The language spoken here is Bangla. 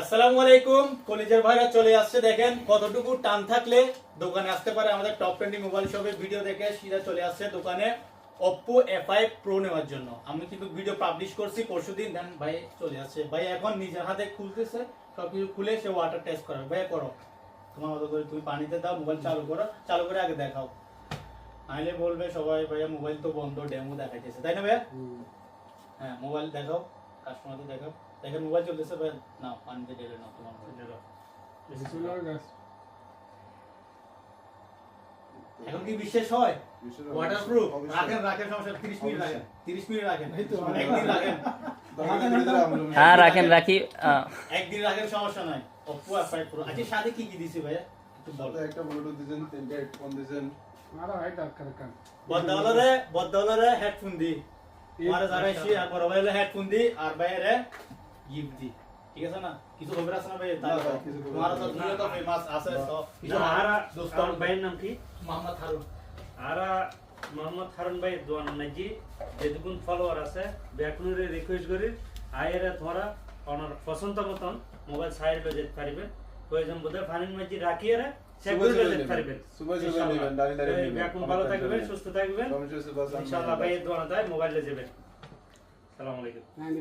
আসসালামু আলাইকুম। কলেজের ভাইরা চলে আসছে দেখেন কতটুকু টান থাকলে দোকানে আসতে পারে আমাদের টপ টোয়েন্টি মোবাইল শপের ভিডিও দেখে সিধা চলে আসছে দোকানে Oppo F5 Pro নেওয়ার জন্য। আমি কিন্তু ভিডিও পাবলিশ করছি পরশুদিন দেন। ভাই চলে আসছে। ভাই এখন নিজের হাতে খুলতেছে সবকিছু খুলে সে ওয়াটার টেস্ট করে। ভাই করো। তোমার মতো করে তুমি পানিতে দাও মোবাইল চালু করো। চালু করে আগে দেখাও। নাহলে বলবে সবাই ভাইয়া মোবাইল তো বন্ধ ডেমো দেখাইতেছে। তাই না ভাইয়া? হ্যাঁ মোবাইল দেখাও। দেখাও। দেখেন মোবাইল চলতেছে ভাই। না পানিতে ঢেলে নাও তোমার এখন কি বিশেষ হয়? ওয়াটারপ্রুফ রাখেন রাখেন সমস্যা 30 মিনিট রাখেন। 30 মিনিট রাখেন। একদিন রাখেন। হ্যাঁ রাখেন রাখি একদিন রাখেন সমস্যা নাই। Oppo F5 Pro আচ্ছা সাথে কি কি দিছি ভাইয়া? একটু বলো। একটা ব্লুটুথ দিয়েছেন তিনটা হেডফোন দিয়েছেন বদলরে বদলরে হেডফোন দি। মারে জানাইছি আর বড় ভাইলে হেডফোন দি আর বাইরে গিফট দি। ঠিক আছে না? কিছু খবর আছে না ভাই? না ভাই, তোমার তো নেই। তো ফেমাস আছে তো কিছু আর দোস্ত। ভাইয়ের নাম কি? মোহাম্মদ হারুন। আর মোহাম্মদ হারুন ভাই দোয়ান নাজি যেটুকুন ফলোয়ার আছে ব্যাকুনের রিকোয়েস্ট করি আয়ের তোমরা ওনার পছন্দ মতন মোবাইল সাইড লয়ে যেতে পারবেন প্রয়োজন বোধ হয় ফানিন মাঝি রাখিয়ে ভালো থাকবেন সুস্থ থাকবেন। ইনশাআল্লাহ ভাই দোয়া মোবাইলে যাবেন। সালাম আলাইকুম। নাইনটি